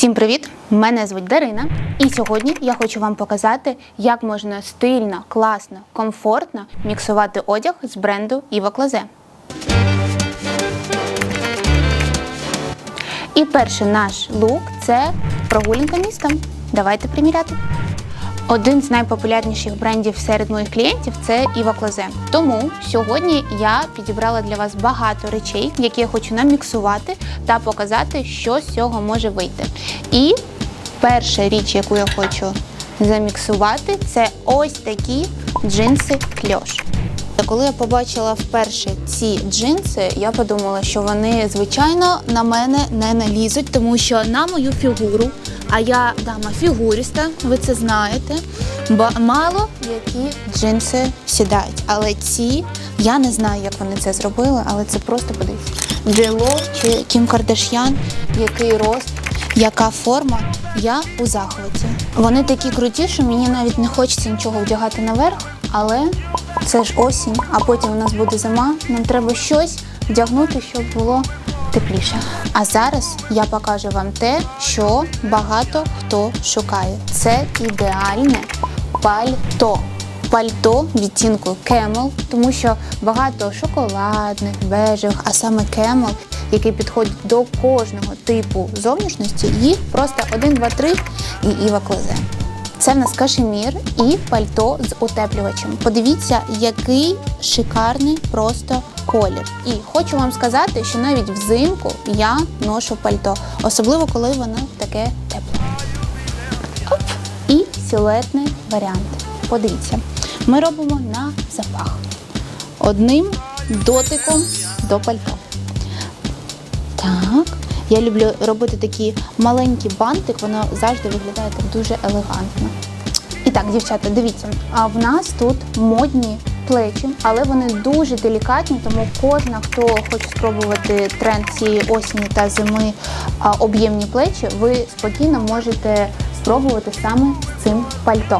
Всім привіт! Мене звуть Дарина, і сьогодні я хочу вам показати, як можна стильно, класно, комфортно міксувати одяг з бренду Іва. І перший наш лук це прогулянка містом. Давайте приміряти. Один з найпопулярніших брендів серед моїх клієнтів це Іва Клозе. Тому сьогодні я підібрала для вас багато речей, які я хочу наміксувати та показати, що з цього може вийти. І перша річ, яку я хочу заміксувати, це ось такі джинси кльош. Коли я побачила вперше ці джинси, я подумала, що вони звичайно на мене не налізуть, тому що на мою фігуру, а я дама фігуріста, ви це знаєте. Ба мало які джинси сідають. Але ці я не знаю, як вони це зробили, але це просто подивіться. Джейло чи Кім Кардаш'ян, який рост, яка форма. Я у захваті. Вони такі круті, що мені навіть не хочеться нічого вдягати наверх, але це ж осінь, а потім у нас буде зима. Нам треба щось вдягнути, щоб було тепліше. А зараз я покажу вам те, що багато хто шукає. Це ідеальне пальто. Пальто відтінку Camel, тому що багато шоколадних, бежевих, а саме Camel, який підходить до кожного типу зовнішності, їх просто 1, 2, 3 і Іва Клозе. Це в нас кашемір і пальто з утеплювачем. Подивіться, який шикарний просто колір. І хочу вам сказати, що навіть взимку я ношу пальто, особливо коли воно таке тепле. Оп. І силуетний варіант. Подивіться, ми робимо на запах. Одним дотиком до пальто. Так. Я люблю робити такі маленькі бантик, воно завжди виглядає так дуже елегантно. І так, дівчата, дивіться, а в нас тут модні плечі, але вони дуже делікатні, тому кожна, хто хоче спробувати тренд цієї осені та зими об'ємні плечі, ви спокійно можете спробувати саме цим пальто.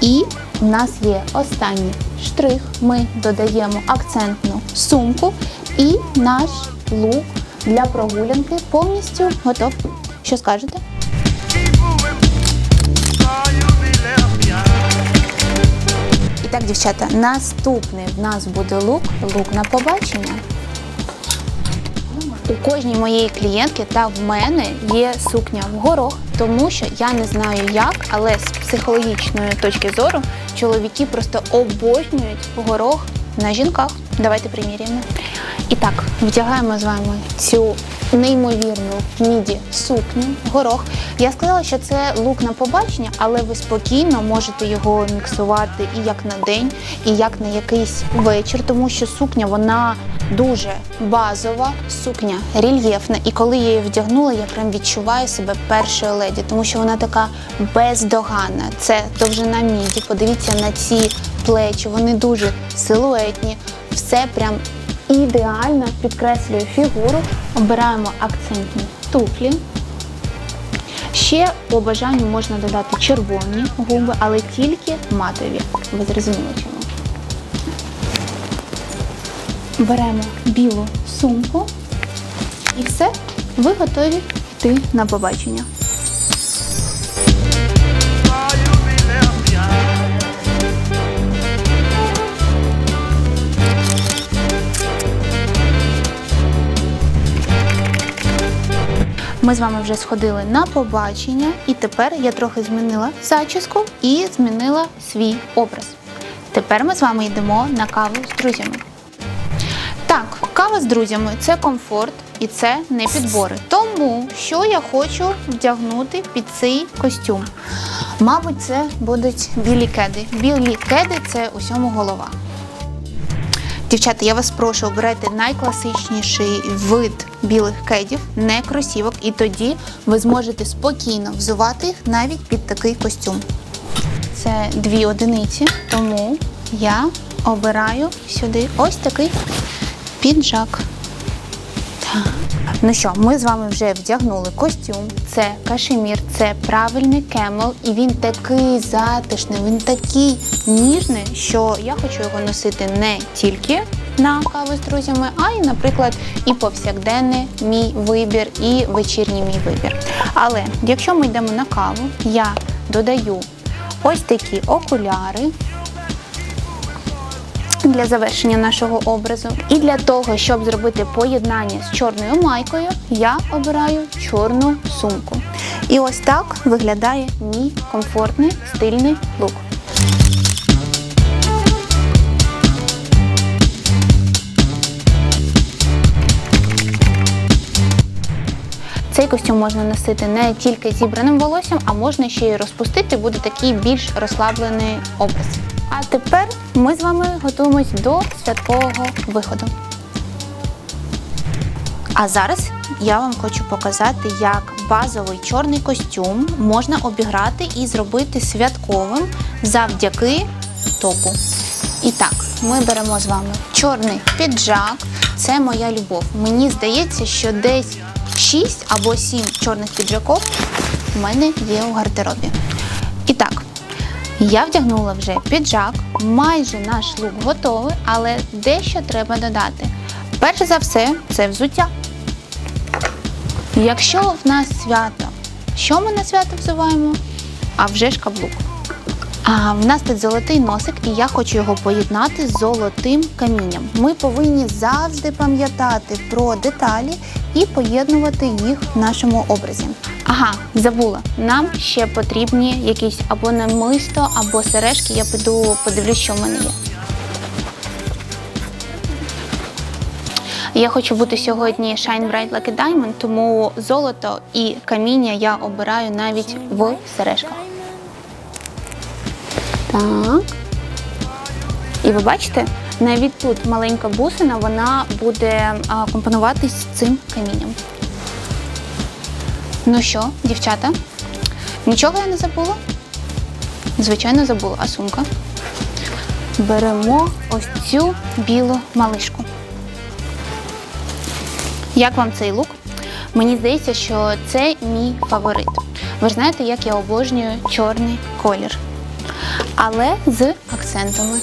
І в нас є останній штрих. Ми додаємо акцентну сумку і наш лук для прогулянки повністю готов. Що скажете? І так, дівчата, наступний в нас буде лук, лук на побачення. У кожній моєї клієнтки та в мене є сукня в горох, тому що я не знаю як, але з психологічної точки зору чоловіки просто обожнюють горох на жінках. Давайте приміряємо. І так, вдягаємо з вами цю неймовірну міді сукню, горох. Я сказала, що це лук на побачення, але ви спокійно можете його міксувати і як на день, і як на якийсь вечір, тому що сукня вона дуже базова, сукня рельєфна. І коли я її вдягнула, я прям відчуваю себе першою леді, тому що вона така бездоганна. Це довжина міді. Подивіться на ці плечі, вони дуже силуетні, все прям ідеально підкреслює фігуру. Обираємо акцентні туфлі. Ще по бажанню можна додати червоні губи, але тільки матові. Ви зрозуміли чому. Беремо білу сумку і все, ви готові йти на побачення. Ми з вами вже сходили на побачення, і тепер я трохи змінила зачіску і змінила свій образ. Тепер ми з вами йдемо на каву з друзями. Так, кава з друзями це комфорт і це не підбори. Тому що я хочу вдягнути під цей костюм. Мабуть, це будуть білі кеди. Білі кеди це усьому голова. Дівчата, я вас прошу, обирайте найкласичніший вид білих кедів, не кросівок, і тоді ви зможете спокійно взувати їх навіть під такий костюм. Це дві одиниці, тому я обираю сюди ось такий піджак. Так. Ну що, ми з вами вже вдягнули костюм. Це кашемір, це правильний кемел, і він такий затишний, він такий ніжний, що я хочу його носити не тільки на каву з друзями, а й, наприклад, і повсякденний мій вибір, і вечірній мій вибір. Але якщо ми йдемо на каву, я додаю ось такі окуляри для завершення нашого образу. І для того, щоб зробити поєднання з чорною майкою, я обираю чорну сумку. І ось так виглядає мій комфортний стильний лук. Цей костюм можна носити не тільки зібраним волоссям, а можна ще й розпустити, буде такий більш розслаблений образ. А тепер ми з вами готуємось до святкового виходу. А зараз я вам хочу показати, як базовий чорний костюм можна обіграти і зробити святковим завдяки топу. І так, ми беремо з вами чорний піджак. Це моя любов. Мені здається, що десь 6 або 7 чорних піджаків в мене є у гардеробі. І так, я вдягнула вже піджак, майже наш лук готовий, але дещо треба додати. Перш за все, це взуття. Якщо в нас свято, що ми на свято взуваємо? А вже ж каблук. А в нас тут золотий носик, і я хочу його поєднати з золотим камінням. Ми повинні завжди пам'ятати про деталі і поєднувати їх в нашому образі. Ага, забула. Нам ще потрібні якісь або намисто, або сережки. Я піду подивлюсь, що в мене є. Я хочу бути сьогодні Shine Bright Like a Diamond, тому золото і каміння я обираю навіть в сережках. Так. І ви бачите, навіть тут маленька бусина, вона буде компонуватись цим камінням. Ну що, дівчата? Нічого я не забула? Звичайно, забула. А сумка? Беремо ось цю білу малишку. Як вам цей лук? Мені здається, що це мій фаворит. Ви ж знаєте, як я обожнюю чорний колір. Але з акцентами.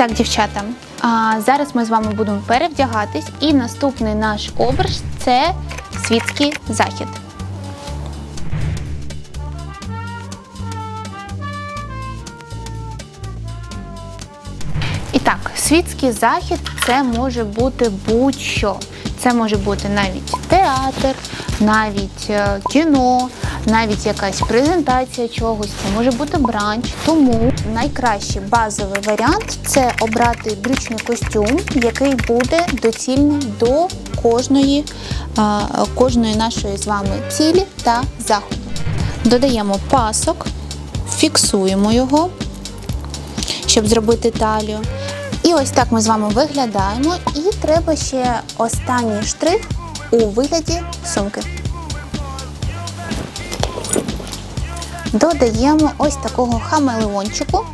Так, дівчата, а зараз ми з вами будемо перевдягатись, і наступний наш образ це світський захід. І так, світський захід це може бути будь-що. Це може бути навіть театр, навіть е, кіно, навіть якась презентація чогось, це може бути бранч. Тому найкращий базовий варіант це обрати брючний костюм, який буде доцільний до кожної, кожної нашої з вами цілі та заходу. Додаємо пасок, фіксуємо його, щоб зробити талію. І ось так ми з вами виглядаємо. І треба ще останній штрих у вигляді сумки. Додаємо ось такого хамелеончику,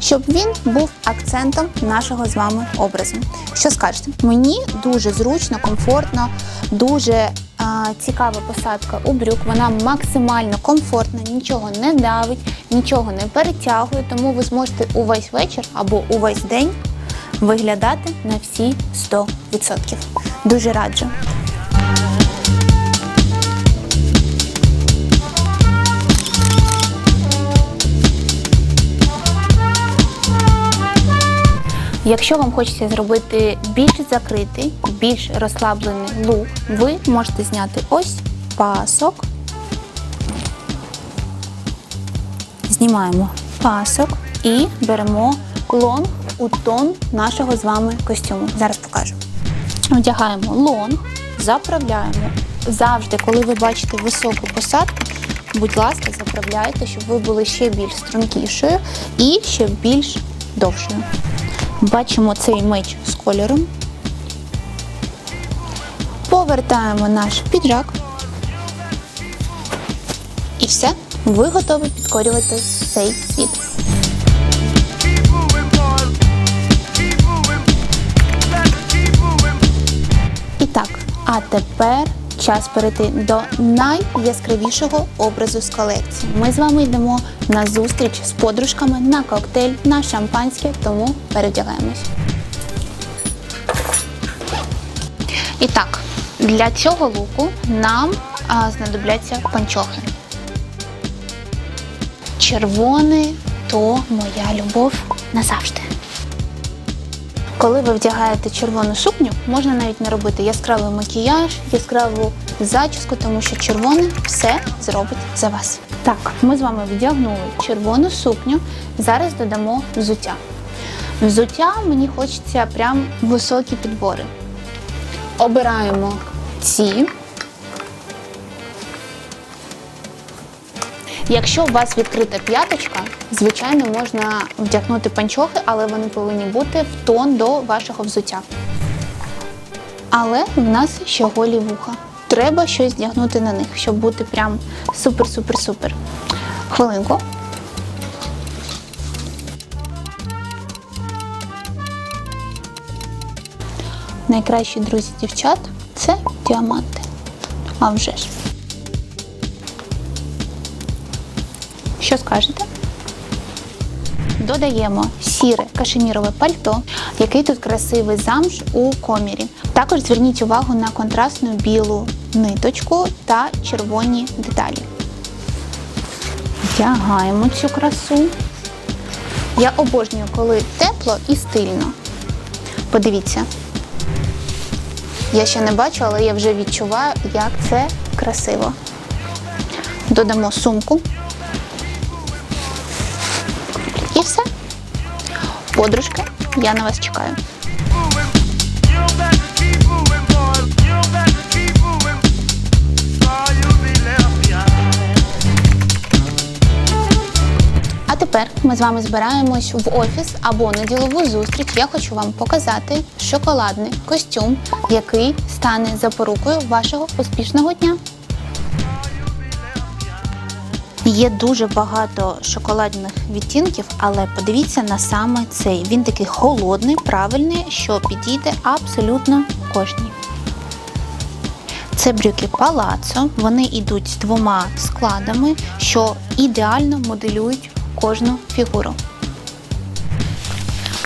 щоб він був акцентом нашого з вами образу. Що скажете? Мені дуже зручно, комфортно, дуже а, цікава посадка у брюк. Вона максимально комфортна, нічого не давить, нічого не перетягує, тому ви зможете увесь вечір або увесь день виглядати на всі 100%. Дуже раджу. Якщо вам хочеться зробити більш закритий, більш розслаблений лук, ви можете зняти ось пасок. Знімаємо пасок і беремо лонг у тон нашого з вами костюму. Зараз покажу. Вдягаємо лонг, заправляємо. Завжди, коли ви бачите високу посадку, будь ласка, заправляйте, щоб ви були ще більш стрункішою і ще більш довшою. Бачимо цей меч з кольором. Повертаємо наш піджак. І все, ви готові підкорювати цей світ. Keep moving А тепер час перейти до найяскравішого образу з колекції. Ми з вами йдемо на зустріч з подружками на коктейль, на шампанське, тому перевдягаємось. І так, для цього луку нам а, знадобляться панчохи. Червоний то моя любов назавжди. Коли ви вдягаєте червону сукню, можна навіть не робити яскравий макіяж, яскраву зачіску, тому що червоне все зробить за вас. Так, ми з вами вдягнули червону сукню. Зараз додамо взуття. Взуття мені хочеться прям високі підбори. Обираємо ці. Якщо у вас відкрита п'яточка, звичайно, можна вдягнути панчохи, але вони повинні бути в тон до вашого взуття. Але в нас ще голі вуха. Треба щось вдягнути на них, щоб бути прям супер-супер-супер. Хвилинку. Найкращі друзі дівчат це діаманти. А вже ж. Що скажете? Додаємо сіре кашемірове пальто, який тут красивий замш у комірі. Також зверніть увагу на контрастну білу ниточку та червоні деталі. Вдягаємо цю красу. Я обожнюю, коли тепло і стильно. Подивіться. Я ще не бачу, але я вже відчуваю, як це красиво. Додамо сумку. І все. Подружки, я на вас чекаю. А тепер ми з вами збираємось в офіс або на ділову зустріч. Я хочу вам показати шоколадний костюм, який стане запорукою вашого успішного дня. Є дуже багато шоколадних відтінків, але подивіться на саме цей. Він такий холодний, правильний, що підійде абсолютно кожній. Це брюки палацо. Вони йдуть з двома складами, що ідеально моделюють кожну фігуру.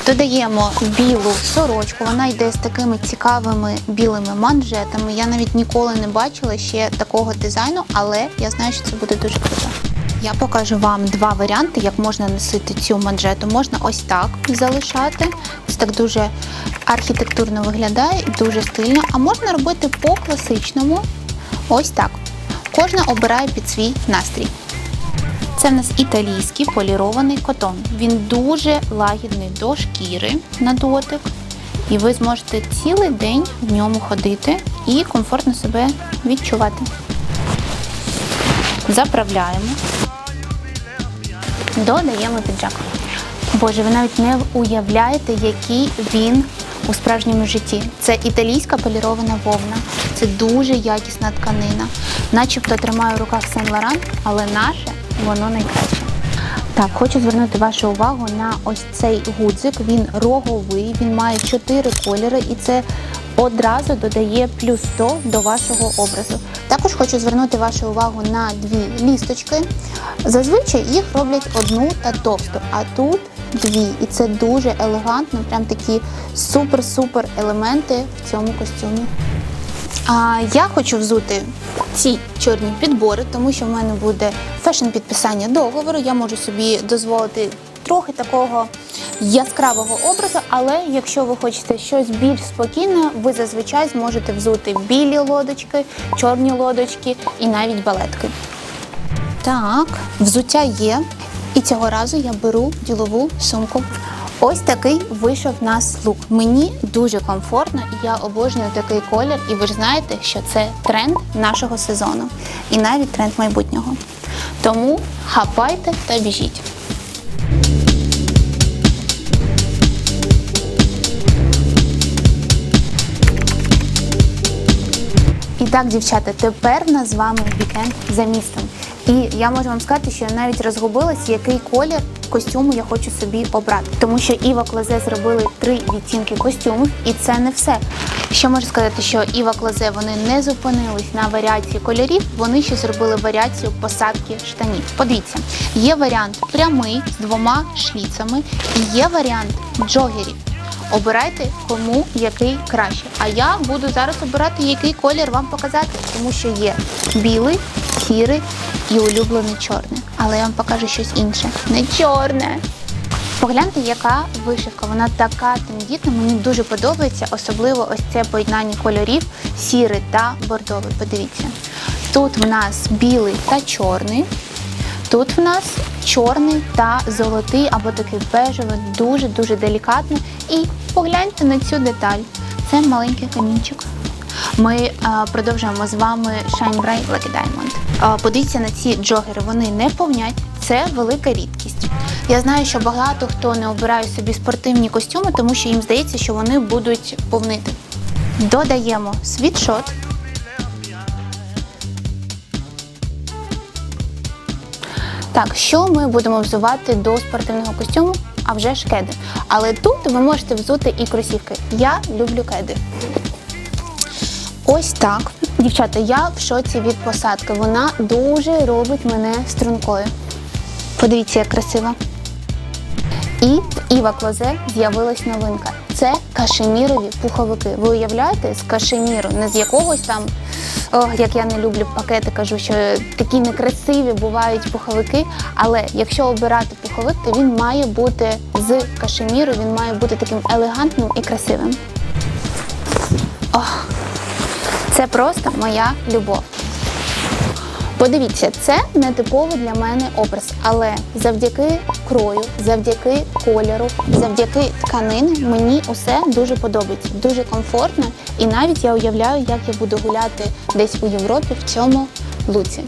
Додаємо білу сорочку. Вона йде з такими цікавими білими манжетами. Я навіть ніколи не бачила ще такого дизайну, але я знаю, що це буде дуже круто. Я покажу вам два варіанти, як можна носити цю манжету. Можна ось так залишати. Це так дуже архітектурно виглядає і дуже стильно. А можна робити по класичному. Ось так. Кожна обирає під свій настрій. Це в нас італійський полірований котон. Він дуже лагідний до шкіри на дотик. І ви зможете цілий день в ньому ходити і комфортно себе відчувати. Заправляємо. Додаємо піджак. Боже, ви навіть не уявляєте, який він у справжньому житті. Це італійська полірована вовна. Це дуже якісна тканина. Начебто тримаю в руках Сен Лоран, але наше воно найкраще. Так, хочу звернути вашу увагу на ось цей гудзик. Він роговий, він має чотири кольори, і це одразу додає плюс 100 до вашого образу. Також хочу звернути вашу увагу на дві лісточки. Зазвичай їх роблять одну та товсту, а тут дві. І це дуже елегантно, прям такі супер-супер елементи в цьому костюмі. А я хочу взути ці чорні підбори, тому що в мене буде фешн підписання договору. Я можу собі дозволити трохи такого яскравого образу, але якщо ви хочете щось більш спокійне, ви зазвичай зможете взути білі лодочки, чорні лодочки і навіть балетки. Так, взуття є. І цього разу я беру ділову сумку. Ось такий вийшов в нас лук. Мені дуже комфортно, і я обожнюю такий колір. І ви ж знаєте, що це тренд нашого сезону і навіть тренд майбутнього. Тому хапайте та біжіть. Так, дівчата, тепер в нас з вами вікенд за містом. І я можу вам сказати, що я навіть розгубилась, який колір костюму я хочу собі обрати. Тому що Іва Клозе зробили три відтінки костюмів, і це не все. Ще можу сказати, що Іва Клозе вони не зупинились на варіації кольорів, вони ще зробили варіацію посадки штанів. Подивіться, є варіант прямий з двома шліцами, і є варіант джогерів. Обирайте, кому який краще. А я буду зараз обирати, який колір вам показати, тому що є білий, сірий і улюблений чорний. Але я вам покажу щось інше. Не чорне. Погляньте, яка вишивка. Вона така тендітна, мені дуже подобається, особливо ось це поєднання кольорів сірий та бордовий. Подивіться. Тут в нас білий та чорний. Тут в нас чорний та золотий або такий бежевий, дуже-дуже делікатно. І погляньте на цю деталь. Це маленький камінчик. Ми е, продовжуємо з вами Shine Bright Lucky Diamond. Е, подивіться на ці джогери, вони не повнять. Це велика рідкість. Я знаю, що багато хто не обирає собі спортивні костюми, тому що їм здається, що вони будуть повнити. Додаємо світшот. Так, що ми будемо взувати до спортивного костюму? А вже ж кеди. Але тут ви можете взути і кросівки. Я люблю кеди. Ось так. Дівчата, я в шоці від посадки. Вона дуже робить мене стрункою. Подивіться, як красиво. І в Іва Клозе з'явилась новинка. Це кашемірові пуховики. Ви уявляєте, з кашеміру, не з якогось там, о, як я не люблю пакети, кажу, що такі некрасиві бувають пуховики. Але якщо обирати пуховик, то він має бути з кашеміру, він має бути таким елегантним і красивим. Ох, це просто моя любов. Подивіться, це не типовий для мене образ, але завдяки крою, завдяки кольору, завдяки тканини мені усе дуже подобається, дуже комфортно. І навіть я уявляю, як я буду гуляти десь у Європі в цьому луці.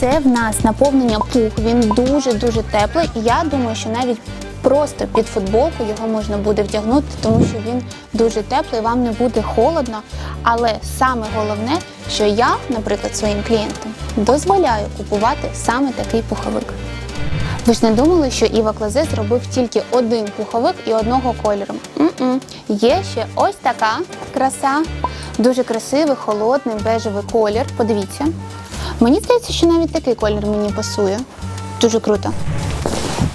Це в нас наповнення пух. Він дуже дуже теплий. І я думаю, що навіть просто під футболку його можна буде вдягнути, тому що він дуже теплий, вам не буде холодно. Але саме головне, що я, наприклад, своїм клієнтам дозволяю купувати саме такий пуховик. Ви ж не думали, що Іва Клазе зробив тільки один пуховик і одного кольору? М-м. Є ще ось така краса, дуже красивий, холодний, бежевий колір. Подивіться. Мені здається, що навіть такий колір мені пасує. Дуже круто.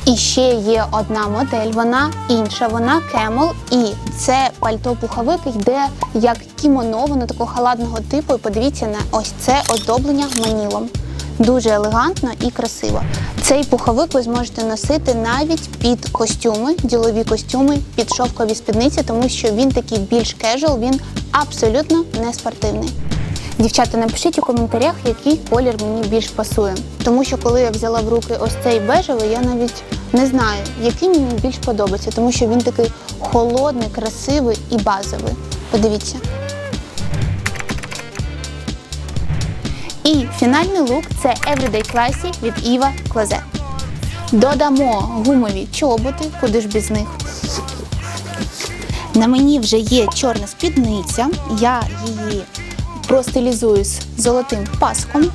І ще є одна модель, вона інша, вона кемел, і це пальто-пуховик йде як кімоно, воно такого халатного типу. І подивіться на ось це оздоблення манілом. Дуже елегантно і красиво. Цей пуховик ви зможете носити навіть під костюми, ділові костюми, під шовкові спідниці, тому що він такий більш кежуал, він абсолютно не спортивний. Дівчата, напишіть у коментарях, який колір мені більш пасує. Тому що коли я взяла в руки ось цей бежевий, я навіть не знаю, який мені більш подобається, тому що він такий холодний, красивий і базовий. Подивіться. І фінальний лук це Everyday Classy від Eva Клазе. Додамо гумові чоботи, куди ж без них. На мені вже є чорна спідниця, я її простилізую з золотим паском.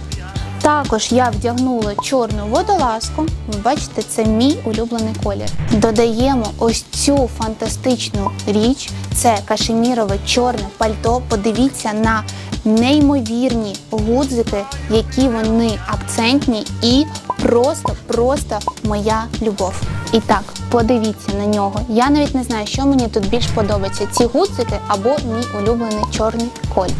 Також я вдягнула чорну водолазку. Ви бачите, це мій улюблений колір. Додаємо ось цю фантастичну річ. Це кашемірове чорне пальто. Подивіться на неймовірні гудзики, які вони акцентні і просто-просто моя любов. І так, подивіться на нього. Я навіть не знаю, що мені тут більш подобається: ці гудзики або мій улюблений чорний колір.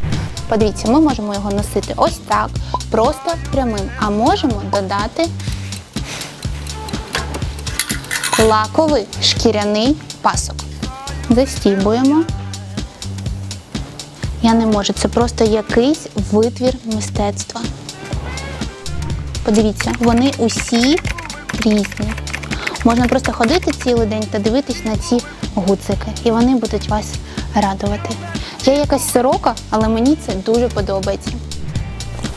Подивіться, ми можемо його носити ось так, просто прямим, а можемо додати лаковий шкіряний пасок. Застібуємо. Я не можу, це просто якийсь витвір мистецтва. Подивіться, вони усі різні. Можна просто ходити цілий день та дивитись на ці гуцики, і вони будуть вас радувати. Я якась сорока, але мені це дуже подобається.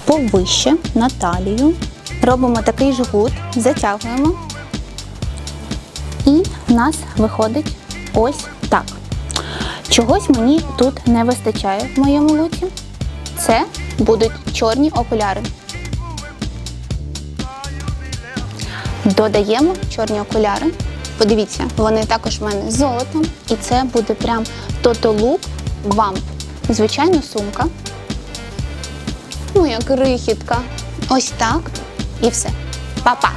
Повище на талію. Робимо такий жгут, затягуємо. І в нас виходить ось. Чогось мені тут не вистачає в моєму луці. Це будуть чорні окуляри. Додаємо чорні окуляри. Подивіться, вони також в мене золотом. І це буде прям тотолук вамп. Звичайно, сумка. Ну, як крихітка. Ось так. І все. Па-па!